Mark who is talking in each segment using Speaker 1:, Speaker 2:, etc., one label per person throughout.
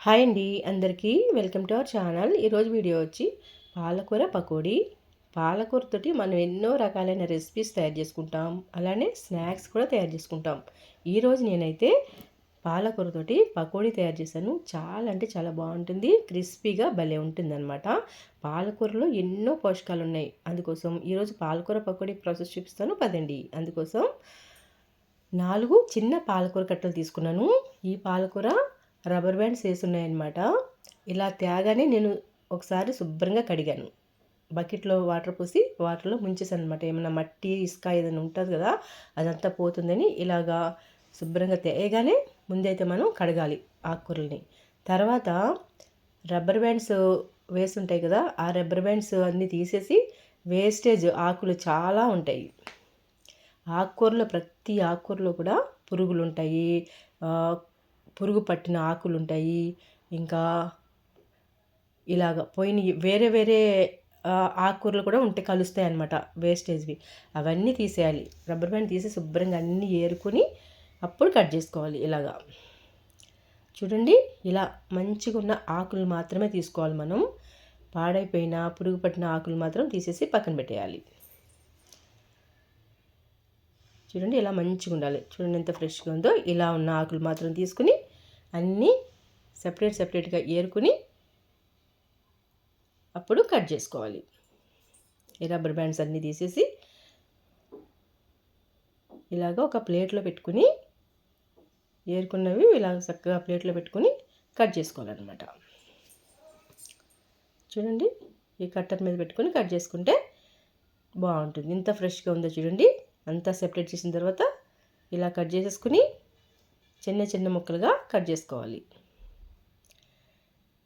Speaker 1: Hi అండి అందరికీ welcome to our channel. ఈరోజు వీడియో వచ్చి పాలకూర పకోడీ. పాలకూరతోటి మనం ఎన్నో రకాలైన రెసిపీస్ తయారు చేసుకుంటాం. అలానే స్నాక్స్ కూడా తయారు చేసుకుంటాం. ఈరోజు నేనైతే పాలకూరతోటి పకోడీ తయారు చేశాను. చాలా అంటే చాలా బాగుంటుంది. క్రిస్పీగా భలే ఉంటుందన్నమాట. పాలకూరలో ఎన్నో పోషకాలు ఉన్నాయి అందుకోసం ఈరోజు పాలకూర పకోడీ ప్రాసెస్ చూపిస్తాను. పదండి. అందుకోసం నాలుగు చిన్న పాలకూర కట్టలు తీసుకున్నాను. ఈ పాలకూర రబ్బర్ బ్యాండ్స్ వేసున్నాయన్నమాట. ఇలా తేగానే నేను ఒకసారి శుభ్రంగా కడిగాను. బకెట్లో వాటర్ పోసి వాటర్లో ముంచేసాను అనమాట ఏమైనా మట్టి ఇసుక ఏదైనా ఉంటుంది కదా అదంతా పోతుందని ఇలాగా శుభ్రంగా తేయగానే ముందైతే మనం కడగాలి ఆకుకూరల్ని. తర్వాత రబ్బర్ బ్యాండ్స్ వేస్తుంటాయి కదా ఆ రబ్బర్ బ్యాండ్స్ అన్నీ తీసేసి వేస్టేజ్ ఆకులు చాలా ఉంటాయి. ఆకుకూరలో ప్రతి ఆకుకూరలో కూడా పురుగులు ఉంటాయి పురుగు పట్టిన ఆకులు ఉంటాయి ఇంకా ఇలాగ పోయిన వేరే వేరే ఆకుకూరలు కూడా ఉంటే కలుస్తాయి అనమాట వేస్టేజ్వి. అవన్నీ తీసేయాలి. రబ్బర్ బ్యాండ్ తీసి శుభ్రంగా అన్నీ ఏరుకొని అప్పుడు కట్ చేసుకోవాలి ఇలాగా. చూడండి ఇలా మంచిగా ఉన్న ఆకులు మాత్రమే తీసుకోవాలి మనం. పాడైపోయిన పురుగు పట్టిన ఆకులు మాత్రం తీసేసి పక్కన పెట్టేయాలి. చూడండి ఇలా మంచిగా ఉండాలి చూడండి ఎంత ఫ్రెష్గా ఉందో. ఇలా ఉన్న ఆకులు మాత్రం తీసుకుని అన్నీ సపరేట్ సపరేట్గా ఏరుకుని అప్పుడు కట్ చేసుకోవాలి. ఈ రబ్బర్ బ్యాండ్స్ అన్నీ తీసేసి ఇలాగ ఒక ప్లేట్లో పెట్టుకుని ఏరుకున్నవి ఇలా చక్కగా ప్లేట్లో పెట్టుకుని కట్ చేసుకోవాలన్నమాట. చూడండి ఈ కట్టర్ మీద పెట్టుకుని కట్ చేసుకుంటే బాగుంటుంది. ఇంత ఫ్రెష్గా ఉందో చూడండి. అంతా సెపరేట్ చేసిన తర్వాత ఇలా కట్ చేసేసుకుని చిన్న చిన్న ముక్కలుగా కట్ చేసుకోవాలి.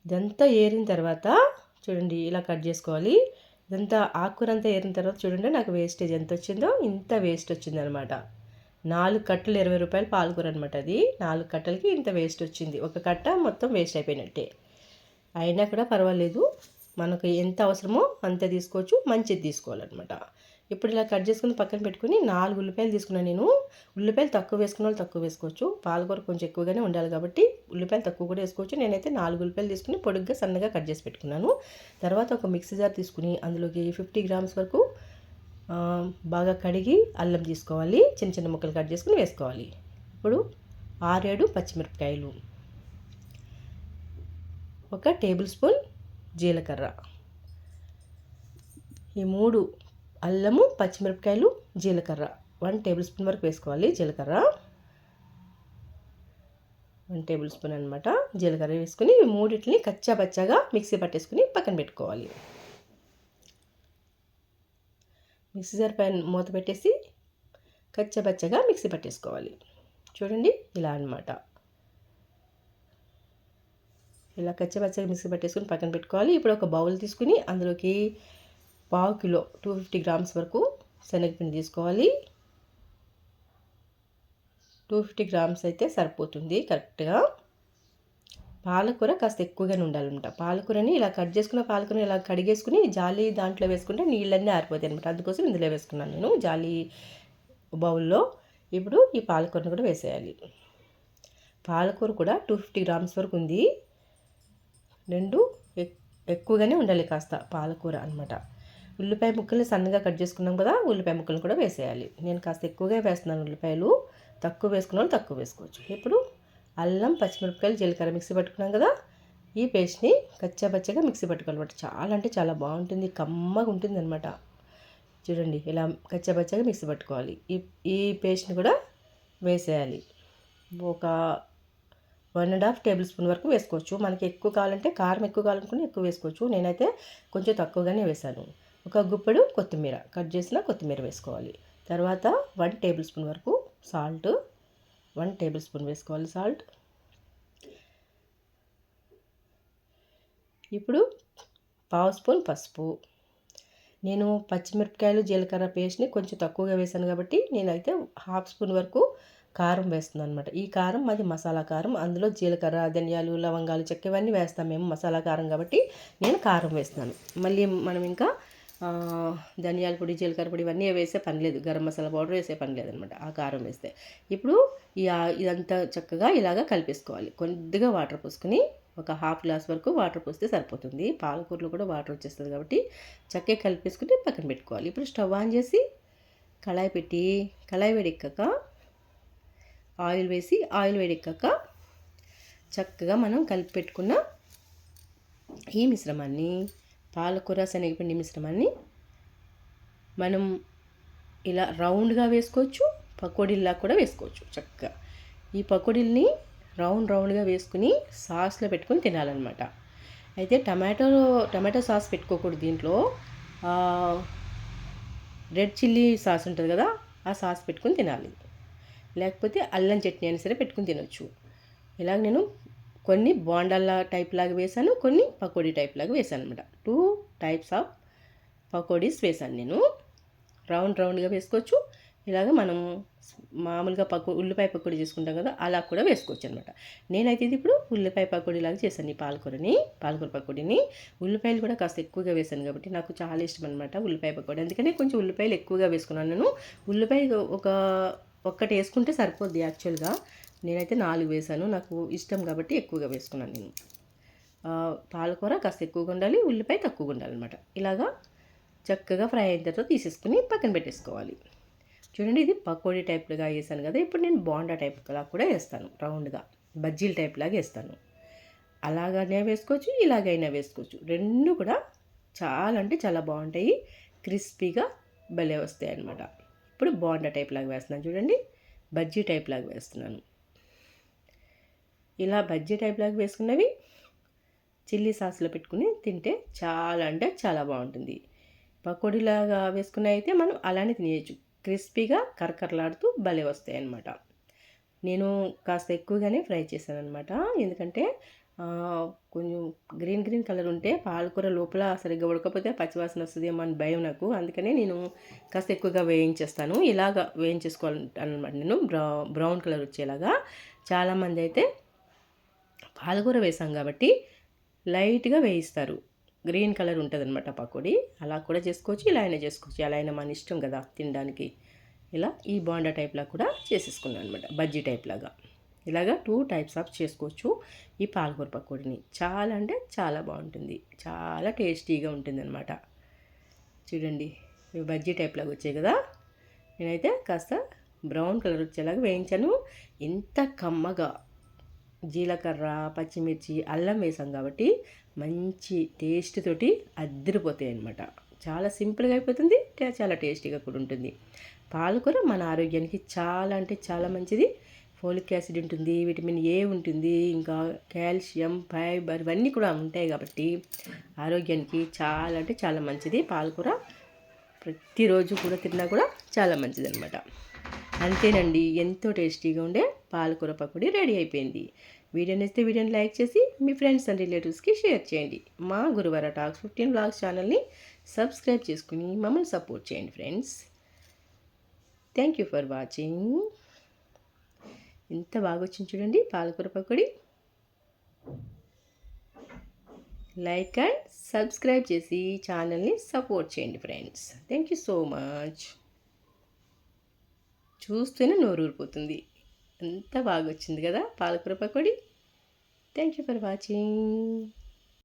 Speaker 1: ఇదంతా ఏరిన తర్వాత చూడండి ఇలా కట్ చేసుకోవాలి. ఇదంతా ఆకుకూర అంతా ఏరిన తర్వాత చూడండి నాకు వేస్టేజ్ ఎంత వచ్చిందో ఇంత వేస్ట్ వచ్చిందనమాట. నాలుగు కట్టలు ఇరవై రూపాయలు పాలకూర అనమాట అది. నాలుగు కట్టలకి ఇంత వేస్ట్ వచ్చింది. ఒక కట్ట మొత్తం వేస్ట్ అయిపోయినట్టే. అయినా కూడా పర్వాలేదు. మనకు ఎంత అవసరమో అంత తీసుకోవచ్చు మంచిది తీసుకోవాలన్నమాట. ఇప్పుడు ఇలా కట్ చేసుకుని పక్కన పెట్టుకుని నాలుగు ఉల్లిపాయలు తీసుకున్నాను నేను. ఉల్లిపాయలు తక్కువ వేసుకున్న వాళ్ళు తక్కువ వేసుకోవచ్చు. పాలకూర కొంచెం ఎక్కువగానే ఉండాలి కాబట్టి ఉల్లిపాయలు తక్కువ కూడా వేసుకోవచ్చు. నేనైతే నాలుగు ఉల్లిపాయలు తీసుకుని పొడుగ్గా సన్నగా కట్ చేసి పెట్టుకున్నాను. తర్వాత ఒక మిక్సీ జార్ తీసుకుని అందులోకి ఫిఫ్టీ గ్రామ్స్ వరకు బాగా కడిగి అల్లం తీసుకోవాలి. చిన్న చిన్న ముక్కలు కట్ చేసుకుని వేసుకోవాలి. ఇప్పుడు ఆరేడు పచ్చిమిరపకాయలు ఒక టేబుల్ స్పూన్ జీలకర్ర. ఈ మూడు అల్లము పచ్చిమిరపకాయలు జీలకర్ర. వన్ టేబుల్ స్పూన్ వరకు వేసుకోవాలి జీలకర్ర. వన్ టేబుల్ స్పూన్ అనమాట జీలకర్ర వేసుకుని మూడింటిని కచ్చా పచ్చాగా మిక్సీ పట్టేసుకుని పక్కన పెట్టుకోవాలి. మిక్సీ జార్ పైన మూత పెట్టేసి కచ్చా పచ్చగా మిక్సీ పట్టేసుకోవాలి. చూడండి ఇలా అనమాట ఇలా కచ్చా పచ్చగా మిక్సీ పట్టేసుకుని పక్కన పెట్టుకోవాలి. ఇప్పుడు ఒక బౌల్ తీసుకుని అందులోకి పావు కిలో టూ ఫిఫ్టీ గ్రామ్స్ వరకు శనగపిండి తీసుకోవాలి. టూ ఫిఫ్టీ గ్రామ్స్ అయితే సరిపోతుంది కరెక్ట్గా. పాలకూర కాస్త ఎక్కువగానే ఉండాలన్నమాట పాలకూరని ఇలా కట్ చేసుకున్న పాలకూరని ఇలా కడిగేసుకుని జాలి దాంట్లో వేసుకుంటే నీళ్ళన్నీ ఆరిపోతాయి అనమాట అందుకోసం ఇందులో వేసుకున్నాను నేను జాలి బౌల్లో. ఇప్పుడు ఈ పాలకూరని కూడా వేసేయాలి. పాలకూర కూడా టూ ఫిఫ్టీ గ్రామ్స్ వరకు ఉంది. రెండు ఎక్కువగానే ఉండాలి కాస్త పాలకూర అనమాట ఉల్లిపాయ ముక్కల్ని సన్నగా కట్ చేసుకున్నాం కదా ఉల్లిపాయ ముక్కలు కూడా వేసేయాలి. నేను కాస్త ఎక్కువగా వేస్తున్నాను ఉల్లిపాయలు. తక్కువ వేసుకున్న వాళ్ళు తక్కువ వేసుకోవచ్చు. ఇప్పుడు అల్లం పచ్చిమిరపకాయలు జీలకర్ర మిక్సీ పట్టుకున్నాం కదా ఈ పేస్ట్ని కచ్చాపచ్చగా మిక్సీ పట్టుకోవాలన్నమాట. చాలా అంటే చాలా బాగుంటుంది కమ్మగా ఉంటుంది అనమాట చూడండి ఇలా కచ్చాపచ్చగా మిక్సీ పట్టుకోవాలి. ఈ ఈ పేస్ట్ని కూడా వేసేయాలి. ఒక one and half tablespoon వరకు వేసుకోవచ్చు. మనకి ఎక్కువ కావాలంటే కారం ఎక్కువ కావాలనుకుని ఎక్కువ వేసుకోవచ్చు. నేనైతే కొంచెం తక్కువగానే వేశాను. ఒక గుప్పెడు కొత్తిమీర కట్ చేసిన కొత్తిమీర వేసుకోవాలి. తర్వాత వన్ టేబుల్ స్పూన్ వరకు సాల్ట్ వన్ టేబుల్ స్పూన్ వేసుకోవాలి సాల్ట్. ఇప్పుడు పావు స్పూన్ పసుపు. నేను పచ్చిమిరపకాయలు జీలకర్ర పేస్ట్ని కొంచెం తక్కువగా వేసాను కాబట్టి నేనైతే హాఫ్ స్పూన్ వరకు కారం వేస్తున్నాను అనమాట ఈ కారం మాది మసాలా కారం. అందులో జీలకర్ర ధనియాలు లవంగాలు చెక్క ఇవన్నీ వేస్తాం. మేము మసాలా కారం కాబట్టి నేను కారం వేస్తున్నాను. మళ్ళీ మనం ఇంకా ధనియాల పొడి జీలకర్ర పొడి ఇవన్నీ వేసే పని లేదు. గరం మసాలా పౌడర్ వేసే పని లేదనమాట ఆ కారం వేస్తే. ఇప్పుడు ఈ ఇదంతా చక్కగా ఇలాగా కలిపేసుకోవాలి. కొద్దిగా వాటర్ పోసుకొని ఒక హాఫ్ గ్లాస్ వరకు వాటర్ పోస్తే సరిపోతుంది. పాలకూరలో కూడా వాటర్ వచ్చేస్తుంది కాబట్టి చక్కగా కలిపేసుకుని పక్కన పెట్టుకోవాలి. ఇప్పుడు స్టవ్ ఆన్ చేసి కళాయి పెట్టి కళాయి వేడెక్కాక ఆయిల్ వేసి ఆయిల్ వేడెక్కాక చక్కగా మనం కలిపి పెట్టుకున్న ఈ మిశ్రమాన్ని పాలకూర శనగపిండి మిశ్రమాన్ని మనం ఇలా రౌండ్గా వేసుకోవచ్చు పకోడీల్లా కూడా వేసుకోవచ్చు చక్కగా. ఈ పకోడీల్ని రౌండ్ రౌండ్గా వేసుకుని సాస్లో పెట్టుకొని తినాలన్నమాట. అయితే టమాటో టమాటో సాస్ పెట్టుకోకూడదు దీంట్లో. రెడ్ చిల్లీ సాస్ ఉంటుంది కదా ఆ సాస్ పెట్టుకొని తినాలి. లేకపోతే అల్లం చట్నీ అయినా సరే పెట్టుకుని తినొచ్చు. ఇలాగ నేను కొన్ని బోండాల టైప్ లాగా వేసాను కొన్ని పకోడీ టైప్ లాగా వేసాను అనమాట టూ టైప్స్ ఆఫ్ పకోడీస్ వేసాను నేను. రౌండ్ రౌండ్గా వేసుకోవచ్చు. ఇలాగ మనం మామూలుగా పకో ఉల్లిపాయ పకోడీ చేసుకుంటాం కదా అలా కూడా వేసుకోవచ్చు అనమాట నేనైతే ఇది ఇప్పుడు ఉల్లిపాయ పకోడీ లాగా చేశాను ఈ పాలకూరని పాలకూర పకోడీని. ఉల్లిపాయలు కూడా కాస్త ఎక్కువగా వేశాను కాబట్టి నాకు చాలా ఇష్టం అనమాట ఉల్లిపాయ పకోడీ. అందుకని కొంచెం ఉల్లిపాయలు ఎక్కువగా వేసుకున్నాను నేను. ఉల్లిపాయ ఒక ఒక్కటి వేసుకుంటే సరిపోద్ది యాక్చువల్గా నేనైతే నాలుగు వేసాను నాకు ఇష్టం కాబట్టి ఎక్కువగా వేసుకున్నాను నేను. పాలకూర కాస్త ఎక్కువగా ఉండాలి ఉల్లిపాయ తక్కువగా ఉండాలన్నమాట ఇలాగా చక్కగా ఫ్రై అయిన తర్వాత తీసేసుకుని పక్కన పెట్టేసుకోవాలి. చూడండి ఇది పకోడీ టైప్గా వేసాను కదా ఇప్పుడు నేను బోండా టైప్లా కూడా వేస్తాను రౌండ్గా. బజ్జీల టైప్లాగా వేస్తాను. అలాగనే వేసుకోవచ్చు ఇలాగైనా వేసుకోవచ్చు. రెండు కూడా చాలా అంటే చాలా బాగుంటాయి. క్రిస్పీగా భలే వస్తాయి అన్నమాట ఇప్పుడు బోండా టైప్ లాగా వేస్తున్నాను చూడండి బజ్జీ టైప్ లాగా వేస్తున్నాను. ఇలా బజ్జీ టైప్ లాగా వేసుకున్నవి చిల్లీ సాస్లో పెట్టుకుని తింటే చాలా అంటే చాలా బాగుంటుంది. పకోడీలాగా వేసుకున్న అయితే మనం అలానే తినేయచ్చు. క్రిస్పీగా కరకరలాడుతూ భలే వస్తాయి అన్నమాట నేను కాస్త ఎక్కువగానే ఫ్రై చేశాను అనమాట ఎందుకంటే కొంచెం గ్రీన్ గ్రీన్ కలర్ ఉంటే పాలకూర లోపల సరిగ్గా ఉడకపోతే పచ్చివాసన వస్తుందేమో అని భయం నాకు. అందుకనే నేను కాస్త ఎక్కువగా వేయించేస్తాను. ఇలాగ వేయించేసుకోవాలి అనమాట నేను. బ్రౌ బ్రౌన్ కలర్ వచ్చేలాగా. చాలామంది అయితే పాలకూర వేసాం కాబట్టి లైట్గా వేయిస్తారు. గ్రీన్ కలర్ ఉంటుంది అనమాట పకోడీ. అలా కూడా చేసుకోవచ్చు ఇలా అయినా చేసుకోవచ్చు. అలా అయినా మన ఇష్టం కదా తినడానికి. ఇలా ఈ బాండా టైప్లా కూడా చేసేసుకున్నాను అనమాట బజ్జీ టైప్ లాగా. ఇలాగా టూ టైప్స్ ఆఫ్ చేసుకోవచ్చు ఈ పాలకూర పకోడీని. చాలా అంటే చాలా బాగుంటుంది. చాలా టేస్టీగా ఉంటుంది అనమాట చూడండి ఇవి బజ్జీ టైప్ లాగా వచ్చాయి కదా. నేనైతే కాస్త బ్రౌన్ కలర్ వచ్చేలాగా వేయించాను. ఎంత కమ్మగా జీలకర్ర పచ్చిమిర్చి అల్లం వేసాం కాబట్టి మంచి టేస్ట్ తోటి అద్దరిపోతాయి అనమాట చాలా సింపుల్గా అయిపోతుంది చాలా టేస్టీగా కూడా ఉంటుంది. పాలకూర మన ఆరోగ్యానికి చాలా అంటే చాలా మంచిది. ఫోలిక్ యాసిడ్ ఉంటుంది విటమిన్ ఏ ఉంటుంది ఇంకా కాల్షియం ఫైబర్ ఇవన్నీ కూడా ఉంటాయి కాబట్టి ఆరోగ్యానికి చాలా అంటే చాలా మంచిది. పాలకూర ప్రతిరోజు కూడా తిన్నా కూడా చాలా మంచిది అనమాట అంతేనండి. ఎంతో టేస్టీగా ఉండే పాలకూర పకోడీ రెడీ అయిపోయింది. వీడియో నచ్చితే వీడియోని లైక్ చేసి మీ ఫ్రెండ్స్ అండ్ రిలేటివ్స్కి షేర్ చేయండి. మా గురువార టాక్స్ ఫిఫ్టీన్ బ్లాగ్స్ ఛానల్ని సబ్స్క్రైబ్ చేసుకుని మమ్మల్ని సపోర్ట్ చేయండి friends. Thank you for watching. ఎంత బాగా వచ్చింది చూడండి పాలకూర పకోడీ. లైక్ అండ్ సబ్స్క్రైబ్ చేసి ఛానల్ని సపోర్ట్ చేయండి friends. Thank you so much. చూస్తేనే నోరు ఊరిపోతుంది. ఎంత బాగా వచ్చింది కదా పాలకూర pakodi. Thank you for watching